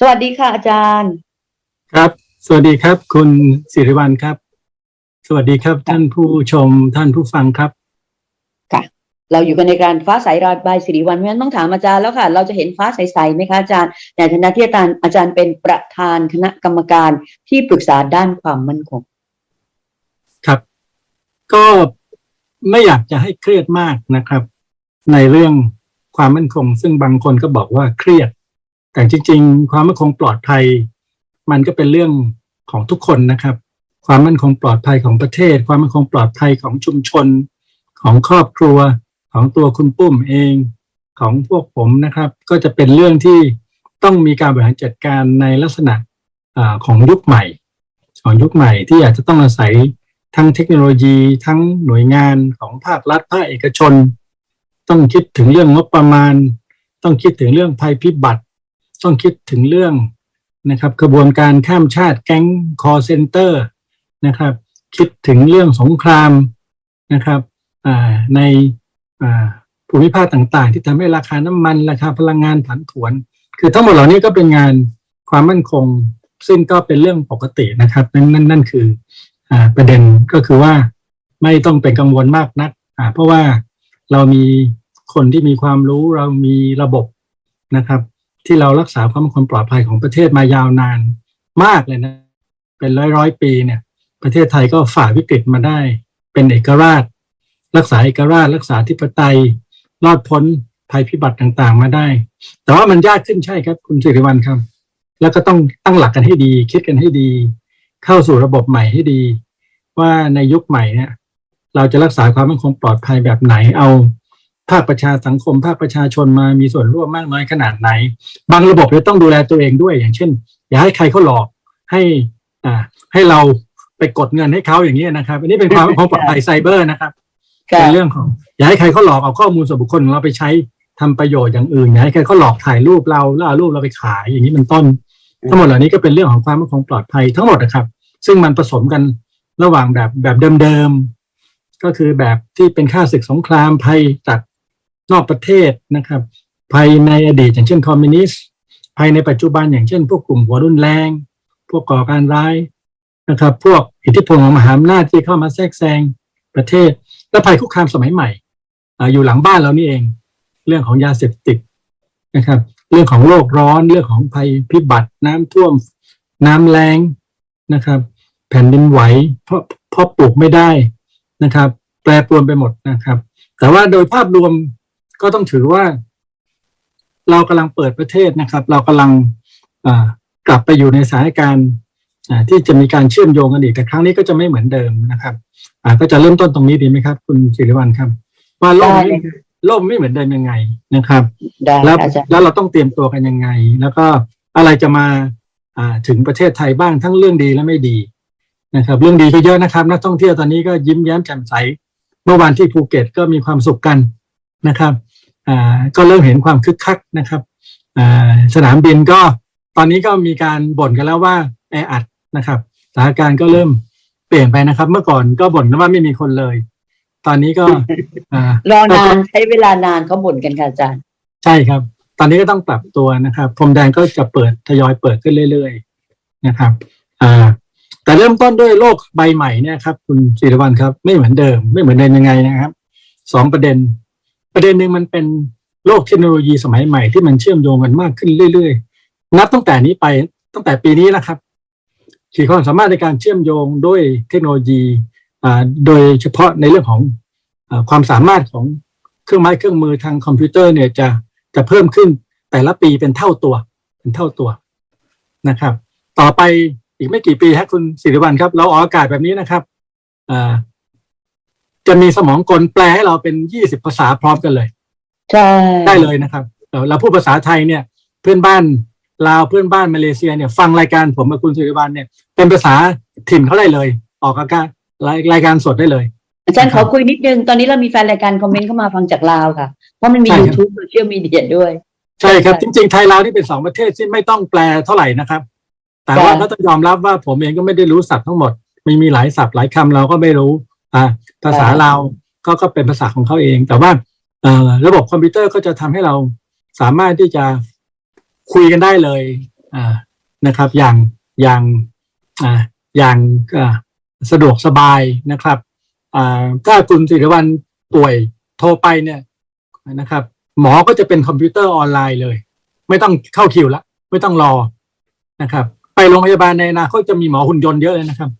สวัสดีค่ะอาจารย์ ครับ สวัสดีครับ คุณสิริวัลครับ สวัสดีครับ ท่านผู้ชมท่านผู้ฟังครับ ค่ะ เราอยู่กันในการฟ้าใสรายบายสิริวัลเพราะฉะนั้นต้องถามอาจารย์แล้วค่ะ เราจะเห็นฟ้าใสๆไหมคะอาจารย์ในฐานะที่อาจารย์อาจารย์เป็นประธานคณะกรรมการที่ปรึกษาด้านความมั่นคง ครับ ก็ไม่อยากจะให้เครียดมากนะครับ ในเรื่องความมั่นคง ซึ่งบางคนก็บอกว่าเครียด แต่จริง ๆ ความมั่นคงปลอดภัย มันก็เป็นเรื่องของทุกคนนะครับ ความมั่นคงปลอดภัยของประเทศ ความมั่นคงปลอดภัยของชุมชน ของครอบครัว ของตัวคุณปุ้มเองของพวกผมนะครับ ก็จะเป็นเรื่องที่ต้องมีการบริหารจัดการในลักษณะอของยุคใหม่ ของยุคใหม่ที่อาจจะต้องอาศัยทั้งเทคโนโลยี ทั้งหน่วยงานของภาครัฐภาคเอกชน ต้องคิดถึงเรื่องงบประมาณ ต้องคิดถึงเรื่องภัยพิบัติ ต้องคิดถึงเรื่องนะครับกระบวนการข้ามชาติแก๊งคอเซนเตอร์นะครับ คิดถึงเรื่องสงครามนะครับในภูมิภาคต่างๆ ที่ทำให้ราคาน้ำมัน ราคาพลังงานผันผวน คือทั้งหมดเหล่านี้ก็เป็นงานความมั่นคง ซึ่งก็เป็นเรื่องปกตินะครับ นั่นนั่นนั่นคืออประเด็นก็คือว่าไม่ต้องเป็นกังวลมากนักเพราะว่าเรามีคนที่มีความรู้เรามีระบบนะครับ ที่เรารักษาความมั่นคงปลอดภัยของประเทศมายาวนานมากเลยนะ เป็นร้อยร้อยปีเนี่ย ประเทศไทยก็ฝ่าวิกฤตมาได้ เป็นเอกราช รักษาเอกราช รักษาธิปไตยรอดพ้นภัยพิบัติต่างๆ มาได้ แต่ว่ามันยากขึ้นใช่ครับคุณสิริวัลครับ แล้วก็ต้องตั้งหลักกันให้ดี คิดกันให้ดี เข้าสู่ระบบใหม่ให้ดี ว่าในยุคใหม่เนี่ย เราจะรักษาความมั่นคงปลอดภัยแบบไหนเอา ภาคประชาสังคม ภาคประชาชนมามีส่วนร่วมมากน้อยขนาดไหน บางระบบจะต้องดูแลตัวเองด้วย อย่างเช่น อย่าให้ใครเขาหลอกให้อ่าให้เราไปกดเงินให้เขาอย่างนี้ยนะครับ อันนี้เป็นความมั่นคงปลอดภัยไซเบอร์นะครับค่ะเป็นเรื่องของ อย่าให้ใครเขาหลอกเอาข้อมูลส่วนบุคคลของเราไปใช้ทำประโยชน์อย่างอื่นอย่าให้ใครเขาหลอกถ่ายรูปเราแล้วเอารูปเราไปขายอย่างนี้เป็นต้น ทั้งหมดเหล่านี้ก็เป็นเรื่องของความมั่นคงปลอดภัยทั้งหมดนะครับ ซึ่งมันผสมกันระหว่างแบบแบบเดิมๆก็คือแบบที่เป็นค่าศึกสงครามภัยจาก นอกประเทศนะครับภัยในอดีตอย่างเช่นคอมมิวนิสต์ภัยในปัจจุบันอย่างเช่น พวกกลุ่มหัวรุนแรง พวกก่อการร้ายนะครับ พวกอิทธิพลของมหาอำนาจที่เข้ามาแทรกแซงประเทศ และภัยคุกคามสมัยใหม่อาอยู่หลังบ้านเรานี่เอง เรื่องของยาเสพติดนะครับ เรื่องของโลกร้อนเรื่องของภัยพิบัติน้ำท่วม น้ำแรงนะครับ แผ่นดินไหวเพราะเพราะปลูกไม่ได้นะครับ แปรปรวนไปหมดนะครับ แต่ว่าโดยภาพรวม ก็ต้องถือว่า เรากำลังเปิดประเทศนะครับ เรากำลังอ่ากลับไปอยู่ในสถานการณ์อ่าที่จะมีการเชื่อมโยงกันอีกแต่ครั้งนี้ก็จะไม่เหมือนเดิมนะครับอ่าก็จะเริ่มต้นตรงนี้ดีไหมครับ คุณศิริวัลครับ ว่าโลกได้ไม่เลยค่ะโลกไม่เหมือนเดิมยังไงนะครับได้แล้วอาจารย์แล้วเราต้องเตรียมตัวกันยังไง แล้วก็อะไรจะมาอ่าถึงประเทศไทยบ้างทั้งเรื่องดีและไม่ดีนะครับ เรื่องดีก็เยอะนะครับนักท่องเที่ยวตอนนี้ก็ยิ้มแย้มแจ่มใส เมื่อวานที่ภูเก็ตก็มีความสุขกัน นะครับอ่าก็เริ่มเห็นความคึกคักนะครับอ่าสนามบินก็ตอนนี้ก็มีการบ่นกันแล้วว่าแออัดนะครับสถานการณ์ก็เริ่มเปลี่ยนไปนะครับ เมื่อก่อนก็บ่นว่าไม่มีคนเลย ตอนนี้ก็อ่ารอนานใช้เวลานานเขาบ่นกันค่ะอาจารย์ ใช่ครับ ตอนนี้ก็ต้องปรับตัวนะครับพรมแดงก็จะเปิดทยอยเปิดขึ้นเรื่อย ๆนะครับอ่าแต่เริ่มต้นด้วยโลกใบใหม่เนี่ยครับ คุณศิริวัลครับ ไม่เหมือนเดิม ไม่เหมือนเดิมยังไงนะครับสองประเด็น ประเด็นหนึ่งมันเป็นโลกเทคโนโลยีสมัยใหม่ที่มันเชื่อมโยงกันมากขึ้นเรื่อยๆ นับตั้งแต่นี้ไปตั้งแต่ปีนี้นะครับขีดความสามารถในการเชื่อมโยงด้วยเทคโนโลยีโดยเฉพาะในเรื่องของอความสามารถของเครื่องไม้เครื่องมือทางคอมพิวเตอร์เนี่ยจะจะเพิ่มขึ้นแต่ละปีเป็นเท่าตัว เป็นเท่าตัวนะครับ ต่อไปอีกไม่กี่ปีฮะคุณศิริวัลครับ เราออกอากาศแบบนี้นะครับ จะมีสมองกลแปลให้เราเป็นยี่สิบภาษาพร้อมกันเลย ใช่ได้เลยนะครับเราเราพูดภาษาไทยเนี่ย เพื่อนบ้านลาวเพื่อนบ้านมาเลเซียเนี่ย ฟังรายการผมกับคุณศิริวัลเนี่ย เป็นภาษาถิ่นเขาได้เลย ออกอากาศรายรายการสดได้เลยอาจารย์ขอคุยนิดนึง ตอนนี้เรามีแฟนรายการคอมเมนต์เข้ามาฟังจากลาวค่ะ เพราะมันมีใช่ครับ YouTube โซเชียลมีเดียด้วย ใช่ครับใช่จริง ๆ ไทยลาวที่เป็นสองประเทศที่ไม่ต้องแปลเท่าไหร่นะครับ แต่ว่าค่ะก็ต้องยอมรับว่าผมเองก็ไม่ได้รู้ศัพท์ทั้งหมด มีมีหลายศัพท์หลายคำเราก็ไม่รู้ อ่าภาษาลาก็ก็เป็นภาษาของเขาเอง แต่ว่าเอ่อระบบคอมพิวเตอร์ก็จะทำให้เราสามารถที่จะคุยกันได้เลย อ่านะครับ อย่างอย่างอ่าอย่างสะดวกสบายนะครับอ่าถ้าคุณสิริวัลป่วยโทรไปเนี่ยนะครับ หมอก็จะเป็นคอมพิวเตอร์ออนไลน์เลย ไม่ต้องเข้าคิวละ ไม่ต้องรอนะครับ ไปโรงพยาบาลในอนาคตจะมีหมอหุ่นยนต์เยอะเลยนะครับ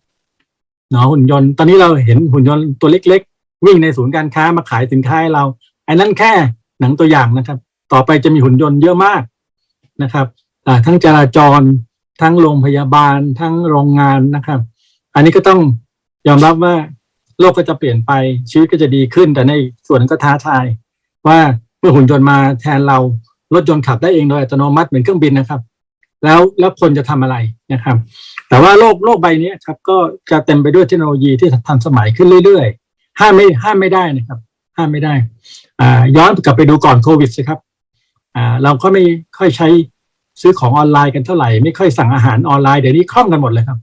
หมอหุ่นยนต์ตอนนี้เราเห็นหุ่นยนต์ตัวเล็ก ๆ วิ่งในศูนย์การค้ามาขายสินค้าให้เราไอ้นั่นแค่หนังตัวอย่างนะครับ ต่อไปจะมีหุ่นยนต์เยอะมากนะครับทั้งจราจร ทั้งโรงพยาบาล ทั้งโรงงานนะครับ อันนี้ก็ต้องยอมรับว่าโลกก็จะเปลี่ยนไปชีวิตก็จะดีขึ้น แต่ในส่วนนั้นก็ท้าทาย ว่าเมื่อหุ่นยนต์มาแทนเรารถยนต์ขับได้เองโดยอัตโนมัติเหมือนเครื่องบินนะครับ แล้วแล้วคนจะทำอะไรนะครับ แต่ว่าโลกโลกใบนี้ครับ ก็จะเต็มไปด้วยเทคโนโลยีที่ทันสมัยขึ้นเรื่อยๆ ห้ามไม่ห้ามไม่ได้นะครับ ห้ามไม่ได้ อ่า ย้อนกลับไปดูก่อนโควิดสิครับ อ่า เราก็ไม่ค่อยใช้ซื้อของออนไลน์กันเท่าไหร่ ไม่ค่อยสั่งอาหารออนไลน์เดี๋ยวนี้คล่องกันหมดเลยครับ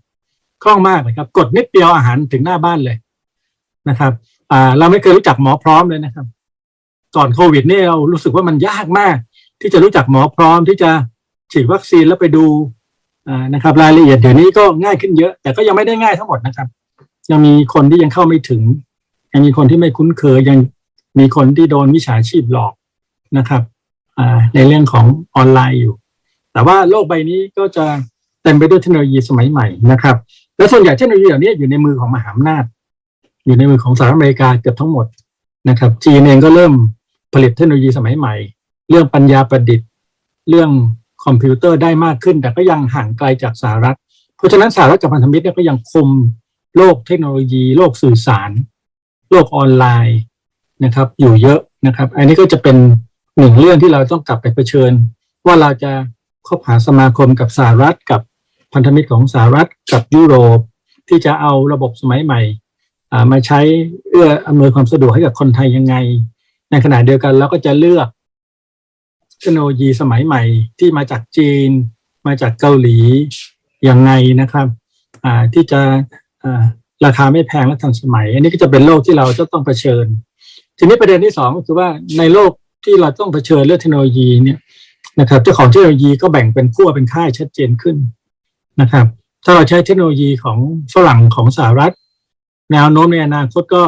คล่องมากเลยครับ กดนิดเดียวอาหารถึงหน้าบ้านเลยนะครับ อ่า เราไม่เคยรู้จักหมอพร้อมเลยนะครับ ก่อนโควิดนี่เรารู้สึกว่ามันยากมาก ที่จะรู้จักหมอพร้อมที่จะฉีดวัคซีนแล้วไปดู นะครับรายละเอียดเดี๋ยวนี้ก็ง่ายขึ้นเยอะ แต่ก็ยังไม่ได้ง่ายทั้งหมดนะครับ ยังมีคนที่ยังเข้าไม่ถึง ยังมีคนที่ไม่คุ้นเคยยังมีคนที่โดนมิจฉาชีพหลอกนะครับในเรื่องของออนไลน์อยู่ แต่ว่าโลกใบนี้ก็จะเต็มไปด้วยเทคโนโลยีสมัยใหม่นะครับ และส่วนใหญ่เทคโนโลยีเหล่านี้อยู่ในมือของมหาอำนาจ อยู่ในมือของสหรัฐอเมริกาเกือบทั้งหมดนะครับ จีนเองก็เริ่มผลิตเทคโนโลยีสมัยใหม่ เรื่องปัญญาประดิษฐ์ เรื่อง คอมพิวเตอร์ได้มากขึ้น แต่ก็ยังห่างไกลจากสหรัฐ เพราะฉะนั้นสหรัฐกับพันธมิตรเนี่ยก็ยังคุมโลกเทคโนโลยี โลกสื่อสาร โลกออนไลน์นะครับ อยู่เยอะนะครับ อันนี้ก็จะเป็นหนึ่งเรื่องที่เราต้องกลับไปเผชิญ ว่าเราจะคบหาสมาคมกับสหรัฐกับพันธมิตรของสหรัฐกับยุโรป ที่จะเอาระบบสมัยใหม่มาใช้เอื้ออำนวยความสะดวกให้กับคนไทยยังไง ในขณะเดียวกันเราก็จะเลือก คโนโลยีสมัยใหม่ ที่มาจากจีน มาจากเกาหลียังไงนะครับที่จะราคาไม่แพงและทันสมัย อันนี้ก็จะเป็นโลกที่เราจะต้องเผชิญ ทีนี้ประเด็นที่สองก็คือว่าในโลกที่เราต้องเผชิญเรื่องเทคโนโลยีเนี่ยนะครับเจ้าของเทคโนโลยีก็แบ่งเป็นขั้วเป็นค่ายชัดเจนขึ้นนะครับ ถ้าเราใช้เทคโนโลยีของฝรั่งของสหรัฐ แนวโน้มในอนาคตก็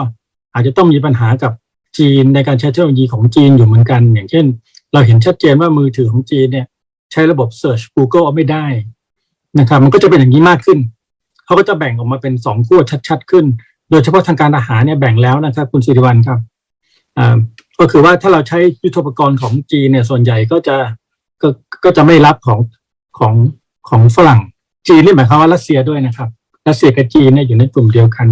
อาจจะต้องมีปัญหากับจีนในการใช้เทคโนโลยีของจีนอยู่เหมือนกัน อย่างเช่น เราเห็นชัดเจนว่ามือถือของจีนเนี่ยใช้ระบบ Search Google เอาไม่ได้นะครับ มันก็จะเป็นอย่างนี้มากขึ้น เขาก็จะแบ่งออกมาเป็นสองขั้วชัด ๆ ขึ้น โดยเฉพาะทางการอาหารเนี่ยแบ่งแล้วนะครับ คุณสิริวัลครับอ่าก็คือว่าถ้าเราใช้ยุทโธปกรณ์ของจีนเนี่ยส่วนใหญ่ก็จะก็ก็จะไม่รับของของของฝรั่ง จีนนี่หมายความว่ารัสเซียด้วยนะครับรัสเซียกับจีนเนี่ยอยู่ในกลุ่มเดียวกัน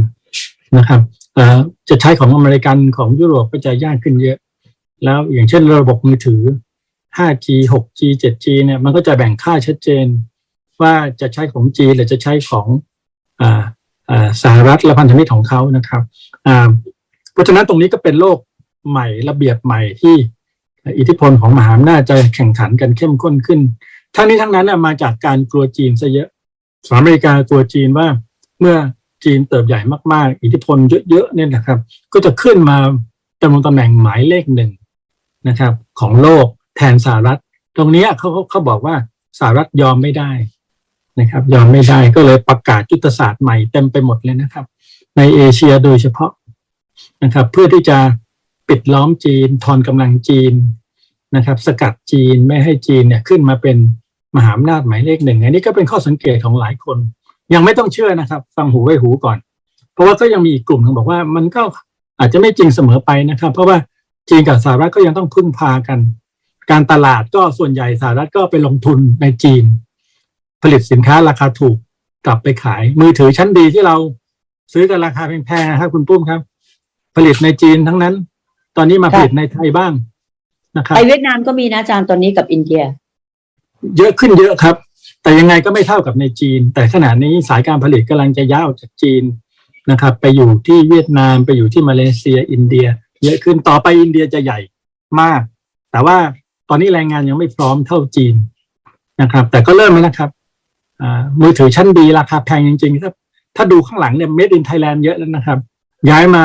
นะครับอ่อจะใช้ของอเมริกันของยุโรปก็จะยากขึ้นเยอะ แล้วอย่างเช่นระบบมือถือ 5G 6G 7G เนี่ยมันก็จะแบ่งค่าชัดเจน ว่าจะใช้ของจีนหรือจะใช้ของอ่าอ่าสหรัฐและพันธมิตรของเขานะครับอ่าเพราะฉะนั้นตรงนี้ก็เป็นโลกใหม่ระเบียบใหม่ที่อิทธิพลของมหาอำนาจจะแข่งขันกันเข้มข้นขึ้น ทั้งนี้ทั้งนั้นมาจากการกลัวจีนซะเยอะสหรัฐอเมริกากลัวจีนว่าเมื่อจีนเติบใหญ่มากๆ อิทธิพลเยอะๆเนี่ยนะครับ ก็จะขึ้นมาดำรงตำแหน่งหมายเลขหนึ่ง นะครับของโลกแทนสหรัฐ ตรงนี้เขาเขาเขาบอกว่าสหรัฐยอมไม่ได้นะครับ ยอมไม่ได้ก็เลยประกาศยุทธศาสตร์ใหม่เต็มไปหมดเลยนะครับ ในเอเชียโดยเฉพาะนะครับ เพื่อที่จะปิดล้อมจีนทอนกำลังจีนนะครับ สกัดจีนไม่ให้จีนเนี่ยขึ้นมาเป็นมหาอำนาจหมายเลขหนึ่งอันนี้ก็เป็นข้อสังเกตของหลายคน ยังไม่ต้องเชื่อนะครับ ฟังหูไว้หูก่อน เพราะว่าก็ยังมีอีกกลุ่มหนึงบอกว่ามันก็อาจจะไม่จริงเสมอไปนะครับ เพราะว่า จีนกับสหรัฐก็ยังต้องพึ่งพากัน การตลาดก็ส่วนใหญ่สหรัฐก็ไปลงทุนในจีน ผลิตสินค้าราคาถูกกลับไปขาย มือถือชั้นดีที่เราซื้อกันราคาแพงๆนะครับคุณปุ้มครับ ผลิตในจีนทั้งนั้น ตอนนี้มาผลิตในไทยบ้างนะครับไปเวียดนามก็มีนะอาจารย์ตอนนี้กับอินเดีย เยอะขึ้นเยอะครับ แต่ยังไงก็ไม่เท่ากับในจีน แต่ขณะนี้สายการผลิตกำลังจะย้ายออกจากจีนนะครับ ไปอยู่ที่เวียดนามไปอยู่ที่มาเลเซียอินเดีย เยอะขึ้นต่อไปอินเดียจะใหญ่มาก แต่ว่าตอนนี้แรงงานยังไม่พร้อมเท่าจีนนะครับ แต่ก็เริ่มแล้วนะครับมือถือชั้นดีราคาแพงจริงๆถ้าถ้าดูข้างหลังเนี่ย made in Thailand เยอะแล้วนะครับ ย้ายมา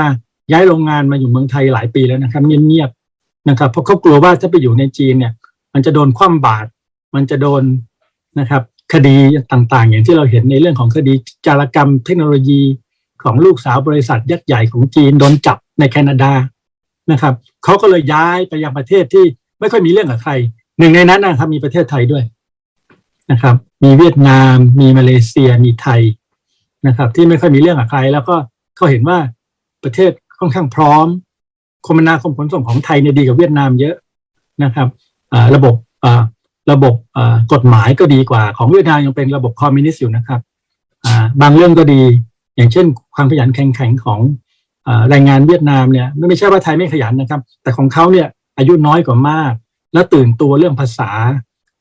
ย้ายโรงงานมาอยู่เมืองไทยหลายปีแล้วนะครับ เงียบๆนะครับ เพราะเขากลัวว่าถ้าไปอยู่ในจีนเนี่ย มันจะโดนคว่ำบาตรมันจะโดนนะครับ คดีต่างๆ อย่างที่เราเห็นในเรื่องของคดีจารกรรมเทคโนโลยีของลูกสาวบริษัทยักษ์ใหญ่ของจีนโดนจับในแคนาดา นะครับเขาก็เลยย้ายไปยังประเทศที่ไม่ค่อยมีเรื่องกับใคร หนึ่งในนั้นนะครับมีประเทศไทยด้วยนะครับ มีเวียดนาม มีมาเลเซียมีไทยนะครับ ที่ไม่ค่อยมีเรื่องกับใคร แล้วก็เขาเห็นว่าประเทศค่อนข้างพร้อม คมนาคมขนส่งของไทยเนี่ยดีกว่าเวียดนามเยอะนะครับระบบระบบกฎหมายก็ดีกว่า ของเวียดนามยังเป็นระบบคอมมิวนิสต์อยู่นะครับบางเรื่องก็ดี อย่างเช่น ความขยันแข็งแข็งของ แรงงานเวียดนามเนี่ยไม่ใช่ว่าไทยไม่ขยันนะครับ แต่ของเขาเนี่ยอายุน้อยกว่ามาก แล้วตื่นตัวเรื่องภาษา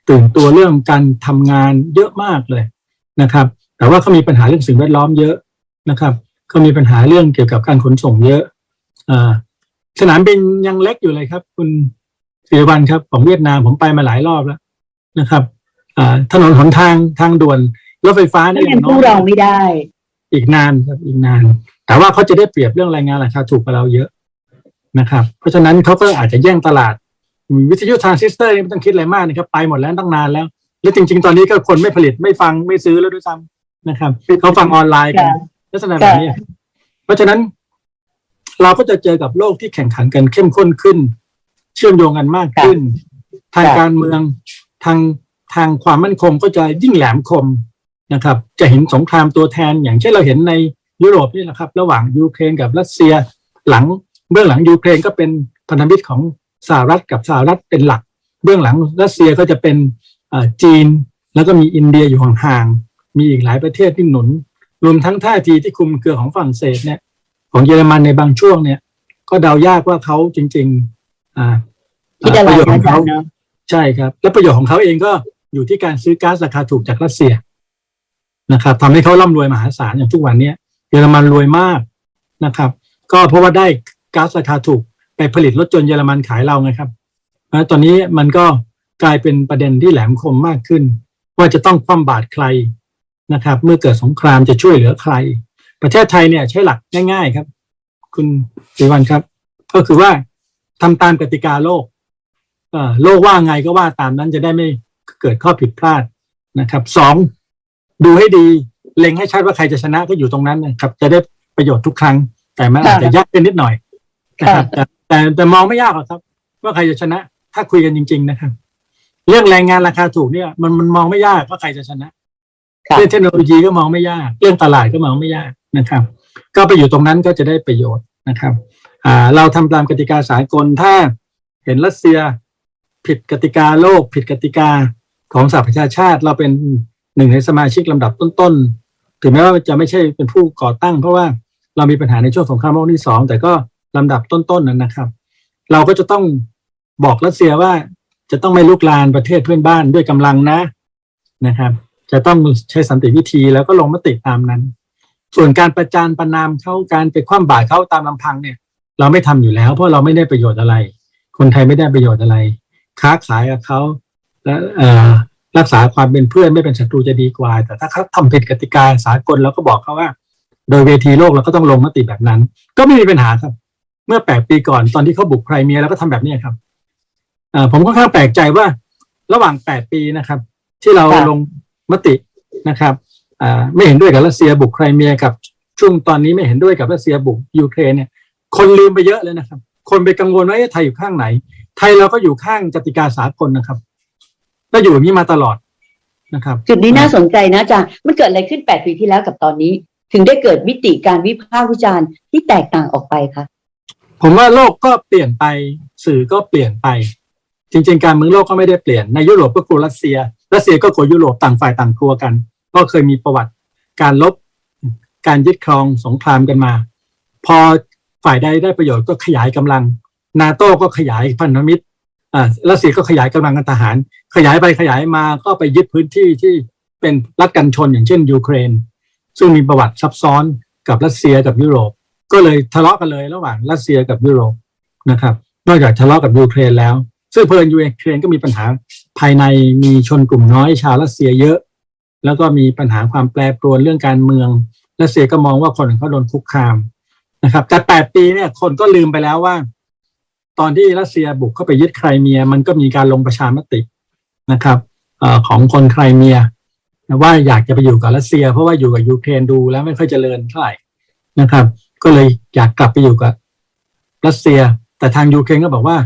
ตื่นตัวเรื่องการทำงานเยอะมากเลยนะครับ แต่ว่าเขามีปัญหาเรื่องสิ่งแวดล้อมเยอะนะครับเขามีปัญหาเรื่องเกี่ยวกับการขนส่งเยอะอ่าสนามบินยังเล็กอยู่เลยครับ คุณศิริวัลครับของเวียดนามผมไปมาหลายรอบแล้วนะครับถนนหนทางทางด่วนรถไฟฟ้าเนี่ยยังสู้เราไม่ได้ อีกนานครับอีกนาน แต่ว่าเขาจะได้เปรียบเรื่องแรงงานราคาถูกกว่าเราเยอะนะครับ เพราะฉะนั้นเขาก็อาจจะแย่งตลาด วิทยุทรานซิสเตอร์นี่ไม่ต้องคิดอะไรมากนะครับ ไปหมดแล้วตั้งนานแล้ว แล้วจริง ๆ ตอนนี้ก็คนไม่ผลิตไม่ฟังไม่ซื้อแล้วด้วยซ้ำนะครับเขาฟังออนไลน์กันค่ะลักษณะแบบนี้เพราะฉะนั้นเราก็จะเจอกับโลกที่แข่งขันกันเข้มข้นขึ้น เชื่อมโยงกันมากขึ้น ทางค่ะการเมืองทางทางความมั่นคงก็จะยิ่งแหลมคม นะครับ จะเห็นสงครามตัวแทน อย่างเช่นเราเห็นในยุโรปนี่แหละครับ ระหว่างยูเครนกับรัสเซีย หลังเบื้องหลังยูเครนก็เป็นพันธมิตรของสหรัฐกับสหรัฐเป็นหลัก เบื้องหลังรัสเซียก็จะเป็นเอ่อจีน แล้วก็มีอินเดียอยู่ห่างๆมีอีกหลายประเทศที่หนุน รวมทั้งท่าทีที่คุมเครือของฝรั่งเศสเนี่ย ของเยอรมันในบางช่วงเนี่ย ก็เดายากว่าเขาจริง ๆ อ่าคิดอะไรประโยชน์ขนะองอาจาเขารย์เนาะใช่ครับ และประโยชน์ของเขาเองก็อยู่ที่การซื้อก๊าซราคาถูกจากรัสเซีย นะครับทำให้เขาร่ำรวยมหาศาลอย่างทุกวันเนี้เยอรมันรวยมากนะครับ ก็เพราะว่าได้ก๊าซราคาถูกไปผลิตรถยนต์เยอรมันขายเราไงครับแล้วตอนนี้มันก็กลายเป็นประเด็นที่แหลมคมมากขึ้น ว่าจะต้องคว่ำบาตรใครนะครับ เมื่อเกิดสงครามจะช่วยเหลือใคร ประเทศไทยเนี่ยใช้หลักง่าย ๆครับ คุณศิวันครับ ก็คือว่าทำตามกติกาโลกเอ่อโลกว่าไงก็ว่าตามนั้นจะได้ไม่เกิดข้อผิดพลาดนะครับสอง ดูให้ดีเล็งให้ชัดว่าใครจะชนะก็อยู่ตรงนั้นนะครับ จะได้ประโยชน์ทุกครั้ง แต่มันอาจจะยากขึ้นนิดหน่อยนะครับแต่แต่แต่มองไม่ยากหรอกครับ ว่าใครจะชนะ ถ้าคุยกันจริง ๆ นะครับ เรื่องแรงงานราคาถูกเนี่ย มันมันมองไม่ยากว่าใครจะชนะค่ะเรื่องเทคโนโลยีก็มองไม่ยาก เรื่องตลาดก็มองไม่ยากนะครับ ก็ไปอยู่ตรงนั้นก็จะได้ประโยชน์นะครับ อ่า เราทำตามกติกาสากลถ้าเห็นรัสเซียผิดกติกาโลก ผิดกติกาของสหประชาชาติ เราเป็น หนึ่งในสมาชิกลำดับต้นๆ ถึงแม้ว่าจะไม่ใช่เป็นผู้ก่อตั้ง เพราะว่าเรามีปัญหาในช่วงสงครามโลกที่สองแต่ก็ลำดับต้นๆนั้นนะครับ เราก็จะต้องบอกรัสเซียว่าจะต้องไม่ลุกลานประเทศเพื่อนบ้านด้วยกำลังนะนะครับ จะต้องใช้สันติวิธีแล้วก็ลงมติตามนั้น ส่วนการประจานประนามเขาการไปคว่ำบาตรเขาตามลำพังเนี่ย เราไม่ทำอยู่แล้ว เพราะเราไม่ได้ประโยชน์อะไร คนไทยไม่ได้ประโยชน์อะไร ค้าขายกับเขาและเอ่อ รักษาความเป็นเพื่อนไม่เป็นศัตรูจะดีกว่า แต่ถ้าเขาทำผิดกติกาสากลเราก็บอกเขาว่า โดยเวทีโลกเราก็ต้องลงมติแบบนั้น ก็ไม่มีปัญหาครับ เมื่อแปดปีก่อนตอนที่เขาบุกไครเมียเราก็ทำแบบนี้ครับอผมค่อนข้างแปลกใจว่า ระหว่างแปดปีนะครับ ที่เราลงมตินะครับไม่เห็นด้วยกับรัสเซียบุกไครเมียกับช่วงตอนนี้ไม่เห็นด้วยกับรัสเซียบุกยูเครนเนี่ยคนลืมไปเยอะเลยนะครับ คนไปกังวลว่าไทยอยู่ข้างไหน ไทยเราก็อยู่ข้างกติกาสากลนะครับ ก็อยู่แบบนี้มาตลอดนะครับ จุดนี้น่าสนใจนะอาจารย์มันเกิดอะไรขึ้นแปดปีที่แล้วกับตอนนี้ ถึงได้เกิดมิติการวิพากษ์วิจารณ์ที่แตกต่างออกไปคะผมว่าโลกก็เปลี่ยนไปสื่อก็เปลี่ยนไป จริง ๆ การเมืองโลกก็ไม่ได้เปลี่ยนในยุโรปก็กลัวรัสเซียรัสเซียก็กลัวยุโรปต่างฝ่ายต่างกลัวกัน ก็เคยมีประวัติการลบการยึดครองสงครามกันมา พอฝ่ายใดได้ประโยชน์ก็ขยายกำลัง นาโต้ก็ขยายพันธมิตร อ่ารัสเซียก็ขยายกำลังการทหาร ขยายไปขยายมาก็ไปยึดพื้นที่ที่เป็นรัฐกันชนอย่างเช่นยูเครน ซึ่งมีประวัติซับซ้อนกับรัสเซียกับยุโรป ก็เลยทะเลาะกันเลยระหว่างรัสเซียกับยุโรปนะครับ นอกจากทะเลาะกับยูเครนแล้ว ซึ่งเพลินยูเครนก็มีปัญหาภายในมีชนกลุ่มน้อยชาวรัสเซียเยอะ แล้วก็มีปัญหาความแปรปรวนเรื่องการเมืองรัสเซียก็มองว่าคนของเขาโดนคุกคามนะครับแต่แปดปีเนี่ยคนก็ลืมไปแล้วว่า ตอนที่รัสเซียบุกเข้าไปยึดไครเมีย มันก็มีการลงประชามตินะครับเออของคนไครเมียนะว่าอยากจะไปอยู่กับรัสเซีย เพราะว่าอยู่กับยูเครนดูแล้วไม่ค่อยเจริญเท่าไหร่นะครับ ก็เลยอยากกลับไปอยู่กับรัสเซีย แต่ทางยูเครนก็บอกว่า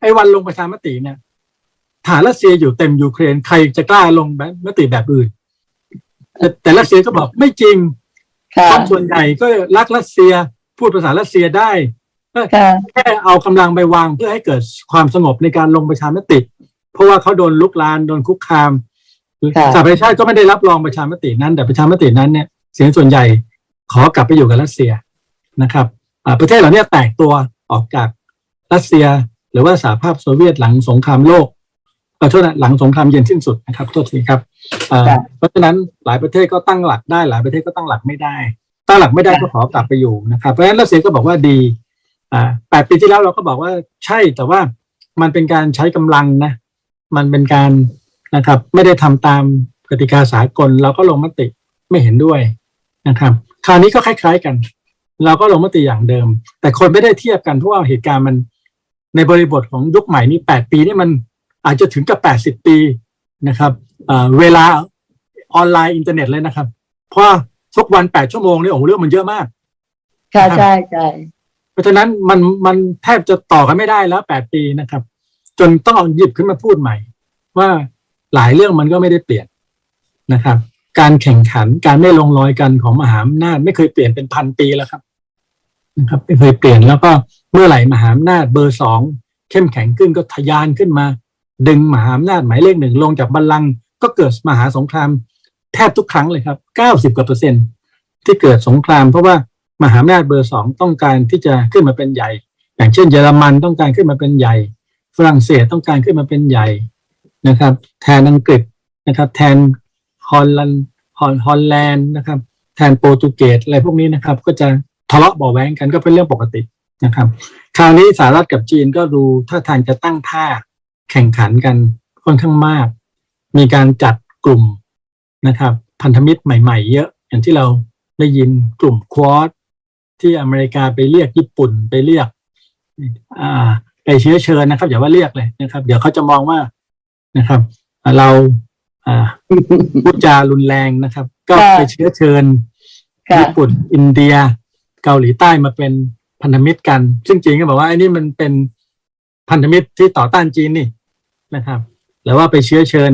ไอ้วันลงประชามติเนี่ยฐานรัสเซียอยู่เต็มยูเครนใครจะกล้าลงแบบมติแบบอื่น แต่แต่รัสเซียก็บอกไม่จริงค่ะคนส่วนใหญ่ก็รักรัสเซียพูดภาษารัสเซียได้ค่ะ แค่เอากำลังไปวางเพื่อให้เกิดความสงบในการลงประชามติ เพราะว่าเขาโดนลุกลานโดนคุกคามค่ะสหประชาชาติก็ไม่ได้รับรองประชามตินั้น แต่ประชามตินั้นเนี่ยเสียงส่วนใหญ่ขอกลับไปอยู่กับรัสเซียนะครับอ่าประเทศเหล่านี้แตกตัวออกจากรัสเซีย หรือว่าสหภาพโซเวียตหลังสงครามโลกขอโทษนะหลังสงครามเย็นสิ้นสุดนะครับโทษทีครับอ่าค่ะเพราะฉะนั้นหลายประเทศก็ตั้งหลักได้ หลายประเทศก็ตั้งหลักไม่ได้ ตั้งหลักไม่ได้ก็ขอกลับไปอยู่นะครับเพราะฉะนั้นรัสเซียก็บอกว่าดี อ่าแปดปีที่แล้วเราก็บอกว่าใช่แต่ว่ามันเป็นการใช้กำลังนะ มันเป็นการนะครับ ไม่ได้ทำตามกติกาสากล เราก็ลงมติไม่เห็นด้วยนะครับ คราวนี้ก็คล้ายๆกัน เราก็ลงมติอย่างเดิม แต่คนไม่ได้เทียบกันเพราะว่าเหตุการณ์มันในบริบทของยุคใหม่นี้แปดปีนี่มันอาจจะถึงกับแปดสิบปีนะครับเวลาออนไลน์อินเทอร์เน็ตเลยนะครับ เพราะทุกวันแปดชั่วโมงนี่โอ้โหเรื่องมันเยอะมากค่ใช่ใช่ เพราะฉะนั้นมันมันแทบจะต่อกันไม่ได้แล้วแปดปีนะครับ จนต้องหยิบขึ้นมาพูดใหม่ ว่าหลายเรื่องมันก็ไม่ได้เปลี่ยนนะครับ การแข่งขันการไม่ลงรอยกันของมหาอำนาจไม่เคยเปลี่ยนเป็นพันปีแล้วครับนะครับไม่เคยเปลี่ยนแล้วก็เมื่อไหร่มหาอำนาจเบอร์สองเข้มแข็งขึ้นก็ทะยานขึ้นมา ดึงมหาอำนาจหมายเลขหนึ่งลงจากบัลลังก์ก็เกิดมหาสงครามแทบทุกครั้งเลยครับเก้าสิบกว่าเปอร์เซ็นต์ที่เกิดสงครามเพราะว่า มหาอำนาจเบอร์สองต้องการที่จะขึ้นมาเป็นใหญ่ อย่างเช่นเยอรมันต้องการขึ้นมาเป็นใหญ่ ฝรั่งเศสต้องการขึ้นมาเป็นใหญ่นะครับ แทนอังกฤษนะครับ แทนฮอลแลนด์ฮอลฮอลแลนด์นะครับ แทนโปรตุเกสอะไรพวกนี้นะครับ ก็จะทะเลาะเบาแว้งกันก็เป็นเรื่องปกตินะครับ คราวนี้สหรัฐกับจีนก็ดูท่าทางจะตั้งท่าแข่งขันกันค่อนข้างมาก มีการจัดกลุ่มนะครับ พันธมิตรใหม่ ๆ เยอะอย่างที่เราได้ยินกลุ่มควอด ที่อเมริกาไปเรียกญี่ปุ่นไปเรียก อ่า ไปเชื้อเชิญนะครับ อย่าว่าเรียกเลยนะครับ เดี๋ยวเขาจะมองว่านะครับอ่าเราอ่าพูดจารุนแรงนะครับ ก็ค่ะไปเชื้อเชิญค่ะญี่ปุ่น อินเดีย เกาหลีใต้มาเป็นพันธมิตรกัน ซึ่งจีนก็บอกว่าไอ้นี่มันเป็นพันธมิตรที่ต่อต้านจีนนี่นะครับแล้วว่าไปเชื้อเชิญ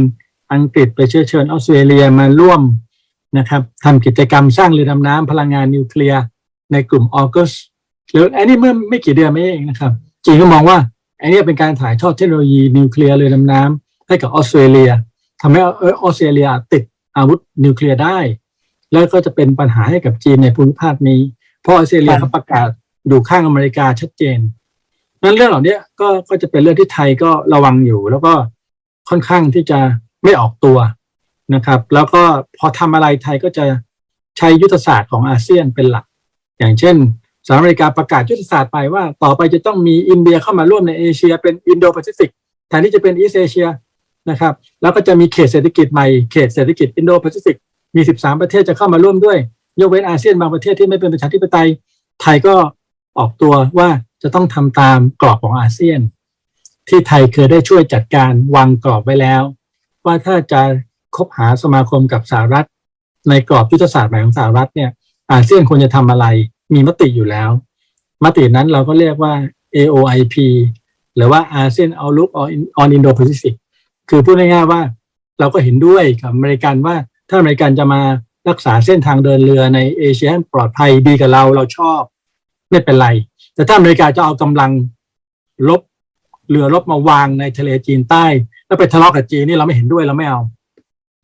อังกฤษไปเชื้อเชิญออสเตรเลียมาร่วมนะครับทำกิจกรรมสร้างเรือดำน้ำพลังงานนิวเคลียร์ ในกลุ่มออกัสหรืออันนี้เมื่อไม่กี่เดือนไม่เองนะครับจีนก็มองว่าอันนี้เป็นการถ่ายทอดเทคโนโลยีนิวเคลียร์เรือดำน้ำให้กับออสเตรเลียทำให้เออออสเตรเลียติดอาวุธนิวเคลียร์ได้ แล้วก็จะเป็นปัญหาให้กับจีนในภูมิภาคนี้ เพราะออสเตรเลียค่ะเขาประกาศอยู่ข้างอเมริกาชัดเจนนั้นเรื่องเหล่านี้ก็ก็จะเป็นเรื่องที่ไทยก็ระวังอยู่ แล้วก็ค่อนข้างที่จะไม่ออกตัวนะครับ แล้วก็พอทำอะไรไทยก็จะใช้ยุทธศาสตร์ของอาเซียนเป็นหลัก อย่างเช่นสหรัฐอเมริกาประกาศยุทธศาสตร์ไปว่า ต่อไปจะต้องมีอินเดียเข้ามาร่วมในเอเชีย เป็นอินโดแปซิฟิกแทนที่จะเป็นอีสเอเชียนะครับแล้วก็จะมีเขตเศรษฐกิจใหม่เขตเศรษฐกิจอินโดแปซิฟิกมี 13 ประเทศจะเข้ามาร่วมด้วย ยกเว้นอาเซียนบางประเทศที่ไม่เป็นประชาธิปไตย ไทยก็ออกตัวว่าจะต้องทำตามกรอบของอาเซียน ที่ไทยเคยได้ช่วยจัดการวางกรอบไว้แล้ว ว่าถ้าจะคบหาสมาคมกับสหรัฐ ในกรอบยุทธศาสตร์ใหม่ของสหรัฐเนี่ย อาเซียนควรจะทำอะไร มีมติอยู่แล้ว มตินั้นเราก็เรียกว่า AOIP หรือว่า ASEAN Outlook on Indo-Pacific คือพูดง่ายๆว่าเราก็เห็นด้วยกับอเมริกันว่าถ้าอเมริกันจะมารักษาเส้นทางเดินเรือในเอเชียปลอดภัยดีกับเราเราชอบ ไม่เป็นไร แต่ถ้าอเมริกาจะเอากำลังลบเรือรบมาวางในทะเลจีนใต้ แล้วไปทะเลาะกับจีนนี่เราไม่เห็นด้วยเราไม่เอา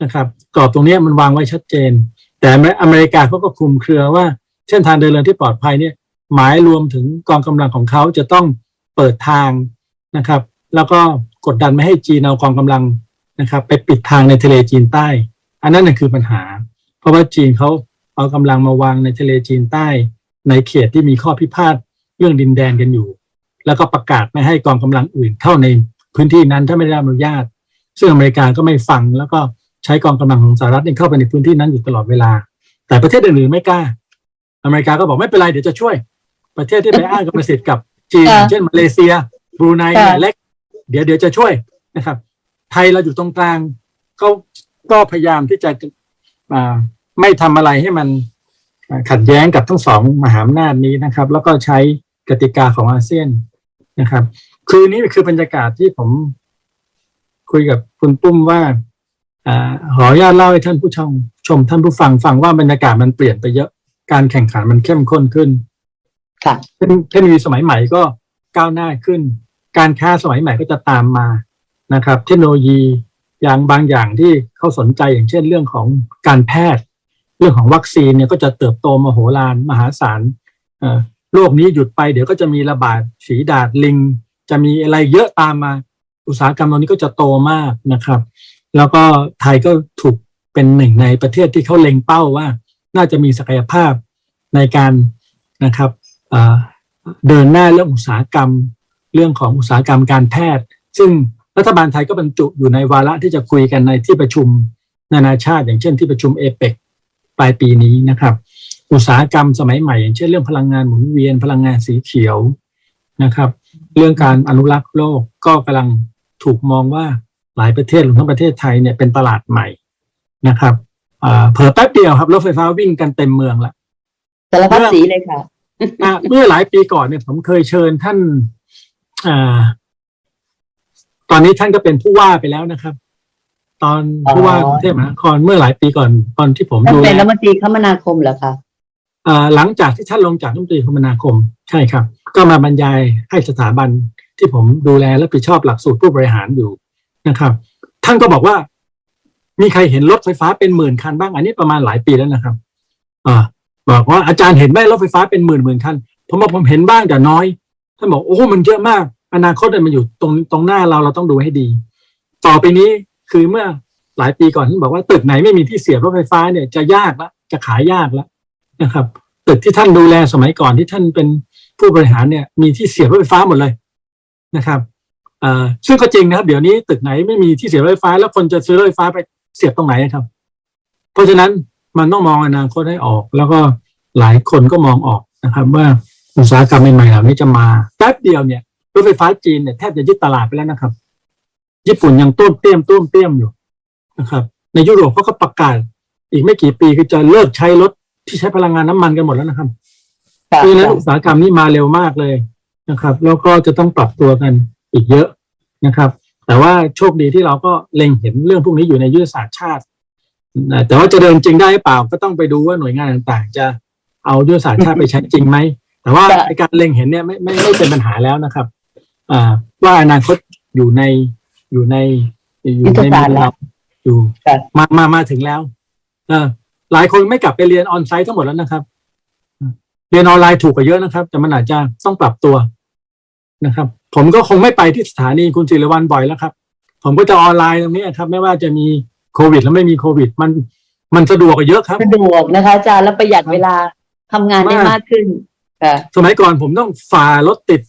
นะครับกรอบตรงนี้มันวางไว้ชัดเจน แต่อเมริกาเขาก็คุมเครือว่าเส้นทางเดินเรือที่ปลอดภัยเนี่ย หมายรวมถึงกองกำลังของเขาจะต้องเปิดทางนะครับ แล้วก็กดดันไม่ให้จีนเอากองกำลังนะครับ ไปปิดทางในทะเลจีนใต้ อันนั้นน่ะคือปัญหา เพราะว่าจีนเขาเอากำลังมาวางในทะเลจีนใต้ ในเขตที่มีข้อพิพาทเรื่องดินแดนกันอยู่ แล้วก็ประกาศไม่ให้กองกำลังอื่นเข้าในพื้นที่นั้นถ้าไม่ได้รับอนุญาต ซึ่งอเมริกาก็ไม่ฟังแล้วก็ ช้กองกำลังของสหรัฐเนี่ยเข้าไปในพื้นที่นั้นอยู่ตลอดเวลา แต่ประเทศอื่นๆไม่กล้า อเมริกาก็บอกไม่เป็นไรเดี๋ยวจะช่วย ประเทศที่ไปอ้างกรรมสิทธิ์กับจีนค่ะเช่นมาเลเซียบรูไนค่ะเนี่ยเล็ก เดี๋ยวเดี๋ยวจะช่วยนะครับ ไทยเราอยู่ตรงกลางเขาก็พยายามที่จะอ่าไม่ทำอะไรให้มันอ่าขัดแย้งกับทั้งสองมหาอำนาจนี้นะครับ แล้วก็ใช้กติกาของอาเซียนนะครับ คือนี่คือบรรยากาศที่ผมคุยกับคุณปุ้มว่า อ่าขออนุญาตเล่าให้ท่านผู้ชมชมท่านผู้ฟังฟังว่าบรรยากาศมันเปลี่ยนไปเยอะ การแข่งขันมันเข้มข้นขึ้นค่ะเทคเทคโนโลยีสมัยใหม่ก็ก้าวหน้าขึ้น การค้าสมัยใหม่ก็จะตามมานะครับ เทคโนโลยีอย่างบางอย่างที่เขาสนใจอย่างเช่นเรื่องของการแพทย์ เรื่องของวัคซีนเนี่ยก็จะเติบโตมโหฬารมหาศาลเอ่อโลกนี้หยุดไปเดี๋ยวก็จะมีระบาดฝีดาดลิง จะมีอะไรเยอะตามมา อุตสาหกรรมตรงนี้ก็จะโตมากนะครับ แล้วก็ไทยก็ถูกเป็นหนึ่งในประเทศที่เขาเล็งเป้าว่า น่าจะมีศักยภาพในการนะครับเดินหน้าเรื่องอุตสาหกรรม เรื่องของอุตสาหกรรมการแพทย์ ซึ่งรัฐบาลไทยก็บรรจุอยู่ในวาระที่จะคุยกันในที่ประชุมนานาชาติ อย่างเช่นที่ประชุมเอเปกปลายปีนี้นะครับ อุตสาหกรรมสมัยใหม่ อย่างเช่นเรื่องพลังงานหมุนเวียนพลังงานสีเขียวนะครับ เรื่องการอนุรักษ์โลกก็กำลังถูกมองว่า หลายประเทศรวมทั้งประเทศไทยเนี่ยเป็นตลาดใหม่นะครับอ่าเผลอแป๊บเดียวครับรถไฟฟ้าวิ่งกันเต็มเมืองละสารพัดสีเลยค่ะอะเมื่อหลายปีก่อนเนี่ยผมเคยเชิญท่านอ่าตอนนี้ท่านก็เป็นผู้ว่าไปแล้วนะครับ ตอนอ๋อผู้ว่ากรุงเทพมหานครเมื่อหลายปีก่อนตอนที่ผมท่านดูเป็นแลรัฐมนตรีคมนาคมเหรอคะอ่าหลังจากที่ท่านลงจากรัฐมนตรีคมนาคม ใช่ครับ ก็มาบรรยายให้สถาบันที่ผมดูแลและรับผิดชอบหลักสูตรผู้บริหารอยู่ นะครับ ท่านก็บอกว่า มีใครเห็นรถไฟฟ้าเป็นหมื่นคันบ้าง อันนี้ประมาณหลายปีแล้วนะครับอ่าบอกว่าอาจารย์เห็นไหมรถไฟฟ้าเป็นหมื่นหมื่นคันผมบอกผมเห็นบ้างแต่น้อย ท่านบอกโอ้มันเยอะมาก อนาคตมันอยู่ตรงตรงหน้าเราเราต้องดูให้ดี ต่อไปนี้คือเมื่อหลายปีก่อนท่านบอกว่าตึกไหนไม่มีที่เสียบรถไฟฟ้าเนี่ยจะยากละจะขายยากละนะครับ ตึกที่ท่านดูแลสมัยก่อนที่ท่านเป็นผู้บริหารเนี่ย มีที่เสียบรถไฟฟ้าหมดเลยนะครับ อ่าซึ่งก็จริงนะครับ เดี๋ยวนี้ตึกไหนไม่มีที่เสียบรถไฟฟ้า แล้วคนจะซื้อรถไฟฟ้าไปเสียบตรงไหนครับ เพราะฉะนั้นมันต้องมองอนาคตให้ออก แล้วก็หลายคนก็มองออกนะครับ ว่าอุตสาหกรรมใหม่ๆเหล่านี้จะมาแป๊บเดียวเนี่ยรถไฟฟ้าจีนเนี่ยแทบจะยึดตลาดไปแล้วนะครับ ญี่ปุ่นยังต้วมเตี้ยมต้วมเตี้ยมอยู่นะครับ ในยุโรปเขาก็ประกาศ อีกไม่กี่ปีก็จะเลิกใช้รถที่ใช้พลังงานน้ำมันกันหมดแล้วนะครับค่ะเพราะฉะนั้นอุตสาหกรรมนี้มาเร็วมากเลยนะครับ แล้วก็จะต้องปรับตัวกัน อีกเยอะนะครับ แต่ว่าโชคดีที่เราก็เล็งเห็นเรื่องพวกนี้อยู่ในยุทธศาสตร์ชาตินะแต่ว่าจะเดินจริงได้หรือเปล่าก็ต้องไปดูว่าหน่วยงานต่างๆ จะเอายุทธศาสตร์ชาติไปใช้จริงไหมแต่ว่าจะในการเล็งเห็นเนี่ยไม่ไม่ไม่เป็นปัญหาแล้วนะครับอ่าว่าอนาคตอยู่ในอยู่ในอยู่ในมือเราอยู่ค่ะมามามาถึงแล้วเออหลายคนไม่กลับไปเรียนออนไซต์ทั้งหมดแล้วนะครับ เรียนออนไลน์ถูกกว่าเยอะนะครับ แต่มันอาจจะต้องปรับตัวนะครับ ผมก็คงไม่ไปที่สถานีคุณศิริวัลบ่อยแล้วครับ ผมก็จะออนไลน์ตรงนี้ครับ ไม่ว่าจะมีโควิด แล้วไม่มีโควิด มันมันสะดวกกว่าเยอะครับ สะดวกนะคะอาจารย์แล้วประหยัดเวลาทำงานได้มากมากขึ้นค่ะสมัยก่อนผมต้องฝ่ารถติด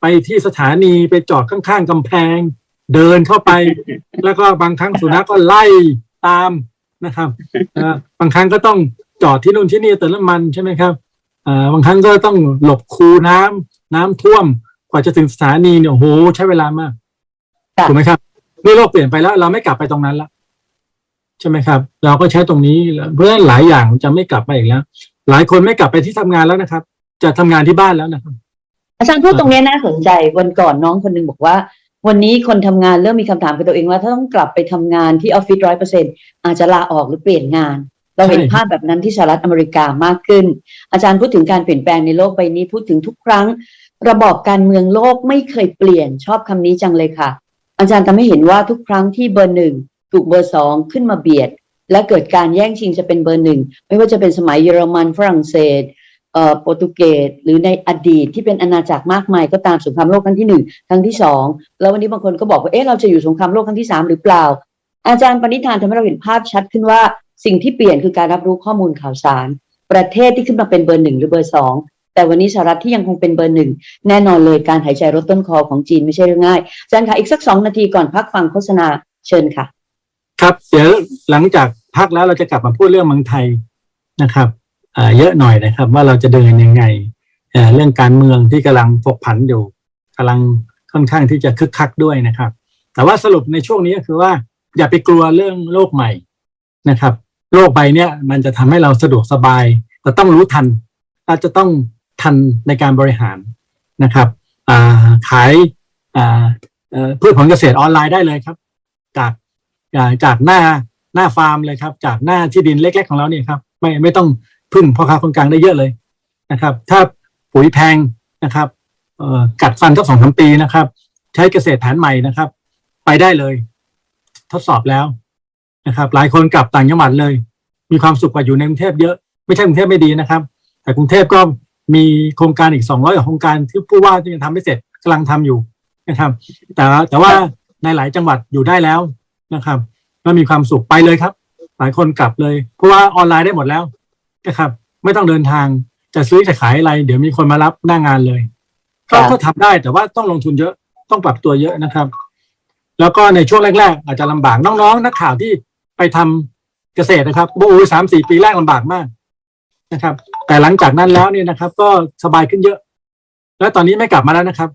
ไปที่สถานีไปจอดข้างๆกำแพง เดินเข้าไป แล้วก็บางครั้งสุนัขก็ไล่ตามนะครับเอ่อบางครั้งก็ต้องจอดที่นู่นที่นี่เติมน้ำมันใช่ไหมครับเอ่อบางครั้งก็ต้องหลบคูน้ำน้ำท่วมก ว่าจะถึงสถานีเนี่ยโอ้โหใช้เวลามากค่ะถูกไหมครับนี่โลกเปลี่ยนไปแล้ว เราไม่กลับไปตรงนั้นละใช่ไหมครับ เราก็ใช้ตรงนี้แล้วเพราะฉะนั้นหลายอย่างจะไม่กลับไปอีกแล้ว หลายคนไม่กลับไปที่ทำงานแล้วนะครับ จะทำงานที่บ้านแล้วนะครับ อาจารย์พูดตรงนี้น่าสนใจวันก่อนน้องคนหนึงบอกว่า วันนี้คนทำงานเริ่มมีคำถามกับตัวเองว่าถ้าต้องกลับไปทำงานที่ออฟฟิศร้อยเปอร์เซ็นอาจจะลาออกหรือเปลี่ยนงาน เราเห็นใช่ภาพแบบนั้นที่สหรัฐอเมริกามากขึ้น อาจารย์พูดถึงการเปลี่ยนแปลงในโลกใบนี้พูดถึงทุกครั้ง ระบอบการเมืองโลกไม่เคยเปลี่ยนชอบคำนี้จังเลยค่ะ อาจารย์ทำให้เห็นว่าทุกครั้งที่เบอร์หนึ่งถูกเบอร์สองขึ้นมาเบียด และเกิดการแย่งชิงจะเป็นเบอร์หนึ่งไม่ว่าจะเป็นสมัยเยอรมันฝรั่งเศสเอ่อโปรตุเกสหรือในอดีตที่เป็นอาณาจักรมากมายก็ตามสงครามโลกครั้งที่หนึ่งครั้งที่สองแล้ววันนี้บางคนก็บอกว่าเอ๊ะเราจะอยู่สงครามโลกครั้งที่สามหรือเปล่า อาจารย์ปณิธานทำให้เราเห็นภาพชัดขึ้นว่าสิ่งที่เปลี่ยนคือการรับรู้ข้อมูลข่าวสาร ประเทศที่ขึ้นมาเป็นเบอร์หนึ่งหรือเบอร์สอง แต่วันนี้สหรัฐที่ยังคงเป็นเบอร์หนึ่งแน่นอนเลยการหายใจรถต้นคอของจีนไม่ใช่เรื่องง่ายอาจารย์คะอีกสักสองนาทีก่อนพักฟังโฆษณาเชิญค่ะ ครับเดี๋ยวหลังจากพักแล้วเราจะกลับมาพูดเรื่องเมืองไทยนะครับเยอะหน่อยนะครับ ว่าเราจะเดินยังไงเเรื่องการเมืองที่กำลังผกผันอยู่กำลังค่อนข้างที่จะคึกคักด้วยนะครับ แต่ว่าสรุปในช่วงนี้ก็คือว่า อย่าไปกลัวเรื่องโลกใหม่นะครับโลกใบเนี้ยมันจะทำให้เราสะดวกสบาย แต่ต้องรู้ทันอาจจะต้อง ทันในการบริหารนะครับาขายอ่าเอ่อพืชผลเกษตรออนไลน์ได้เลยครับ จากจากหน้าหน้าฟาร์มเลยครับ จากหน้าที่ดินเล็ก ๆ ของเราเนี่ยครับ ไม่ไม่ต้องพึ่งพ่อค้าคนกลางได้เยอะเลยนะครับ ถ้าปุ๋ยแพงนะครับกัดฟันก็สองสามปีนะครับ ใช้เกษตรแผนใหม่นะครับ ไปได้เลย ทดสอบแล้วนะครับ หลายคนกลับต่างจังหวัดเลย มีความสุขกว่าอยู่ในกรุงเทพเยอะไม่ใช่กรุงเทพไม่ดีนะครับ แต่กรุงเทพก็ มีโครงการอีกสองร้อยกว่าโครงการที่ผู้ว่าที่ยังทำไม่เสร็จกำลังทำอยู่นะครับ แต่แต่ว่าในหลายจังหวัดอยู่ได้แล้วนะครับแล้วมีความสุขไปเลยครับ หลายคนกลับเลย เพราะว่าออนไลน์ได้หมดแล้วนะครับ ไม่ต้องเดินทางจะซื้อจะขายอะไร เดี๋ยวมีคนมารับหน้างานเลยก็ครับก็ทำได้แต่ว่าต้องลงทุนเยอะต้องปรับตัวเยอะนะครับ แล้วก็ในช่วงแรก ๆ อาจจะลำบากน้องๆ นักข่าวที่ไปทำเกษตรนะครับโอ้ยสามสี่ปีแรกลำบากมากนะครับ แต่หลังจากนั้นแล้วเนี่ยนะครับ ก็สบายขึ้นเยอะ แล้วตอนนี้ไม่กลับมาแล้วนะครับ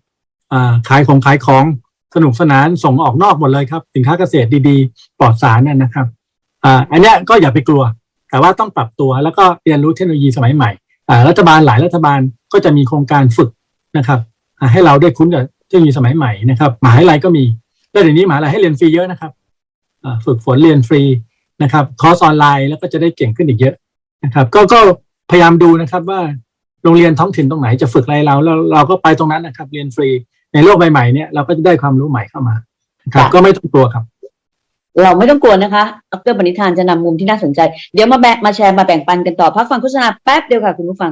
อ่าขายของขายของสนุกสนานส่งออกนอกหมดเลยครับ สินค้าเกษตรดีๆ ปลอดสารเนี่ยนะครับอ่าอันนี้ก็อย่าไปกลัว แต่ว่าต้องปรับตัวแล้วก็เรียนรู้เทคโนโลยีสมัยใหม่อ่ารัฐบาลหลายรัฐบาลก็จะมีโครงการฝึกนะครับให้เราได้คุ้นกับเทคโนโลยีสมัยใหม่นะครับมหาวิทยาลัยก็มีแล้วเดี๋ยวนี้มหาวิทยาลัยให้เรียนฟรีเยอะนะครับฝึกฝนเรียนฟรีนะครับคอร์สออนไลน์แล้วก็จะได้เก่งขึ้นอีกเยอะนะครับ ก็ก็ พยายามดูนะครับว่าโรงเรียนท้องถิ่นตรงไหนจะฝึกอะไรเราแล้วเราก็ไปตรงนั้นนะครับ เรียนฟรีในโลกใบใหม่เนี่ยเราก็จะได้ความรู้ใหม่เข้ามานะครับ ก็ไม่ต้องกลัวครับ เราไม่ต้องกลัวนะคะดรปณิธานจะนำมุมที่น่าสนใจ เดี๋ยวมาแบะมาแชร์มาแบ่งปันกันต่อพักฟังโฆษณาแป๊บเดียวค่ะคุณผู้ฟัง